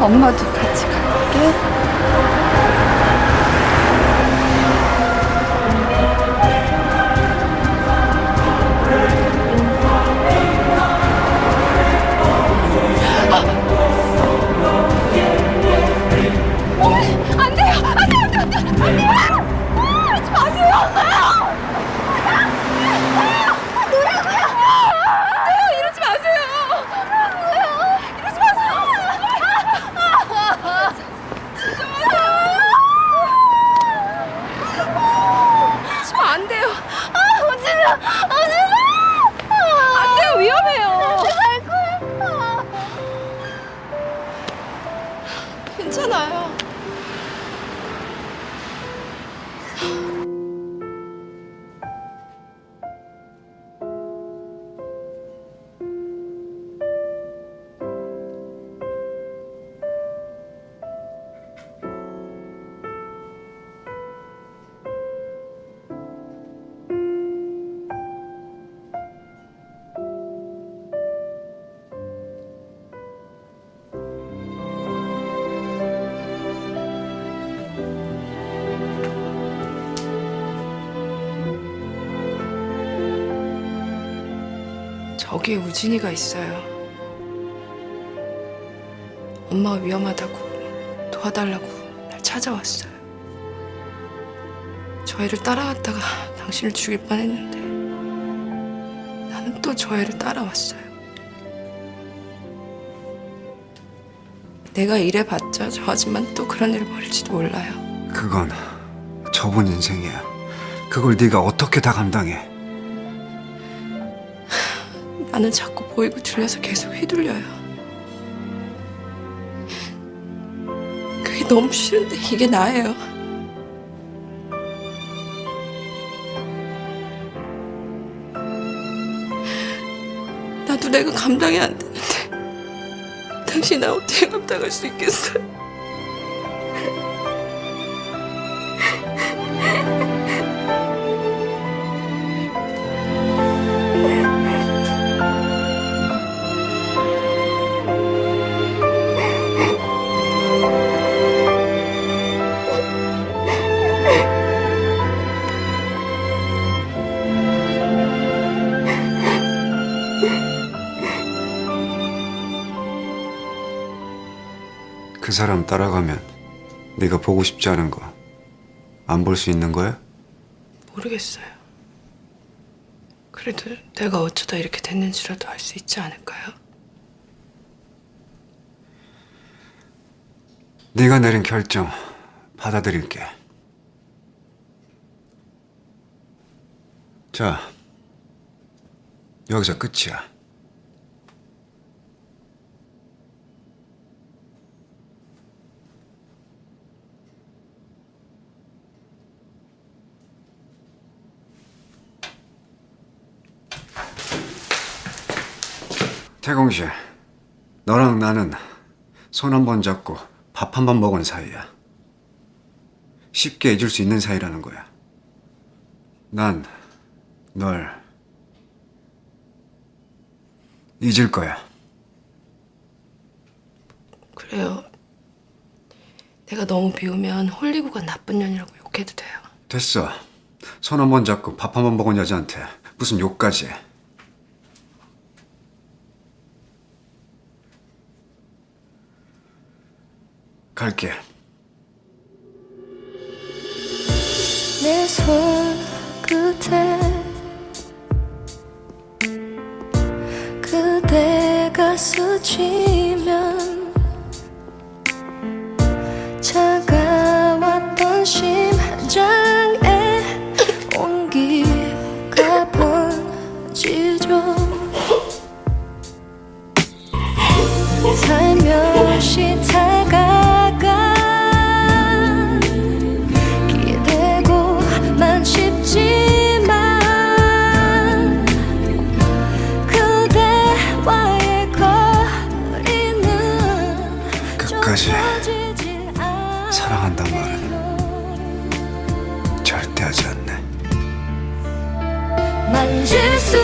엄마도 같이 갈게. 저기에 우진이가 있어요. 엄마가 위험하다고 도와달라고 날 찾아왔어요. 저 애를 따라갔다가 당신을 죽일 뻔했는데 나는 또 저 애를 따라왔어요. 내가 이래봤자 저 아줌마는 또 그런 일을 벌일지도 몰라요. 그건 저번 인생이야. 그걸 네가 어떻게 다 감당해? 나는 자꾸 보이고 들려서 계속 휘둘려요. 그게 너무 싫은데 이게 나예요. 나도 내가 감당이 안 되는데 당신 나 어떻게 감당할 수 있겠어요? 그 사람 따라가면 네가 보고 싶지 않은 거 안 볼 수 있는 거야? 모르겠어요. 그래도 내가 어쩌다 이렇게 됐는지라도 알 수 있지 않을까요? 네가 내린 결정 받아들일게. 자, 여기서 끝이야. 태공 씨, 너랑 나는 손 한 번 잡고 밥 한 번 먹은 사이야. 쉽게 잊을 수 있는 사이라는 거야. 난 널 잊을 거야. 그래요. 내가 너무 비우면 홀리고가 나쁜 년이라고 욕해도 돼요. 됐어. 손 한 번 잡고 밥 한 번 먹은 여자한테 무슨 욕까지 해. 갈게. 내 손 끝에 그대가 스치면 차가웠던 심 한 장에 온기가 번지죠 끝까지 사랑한단 말은 절대 하지 않네. 만질 수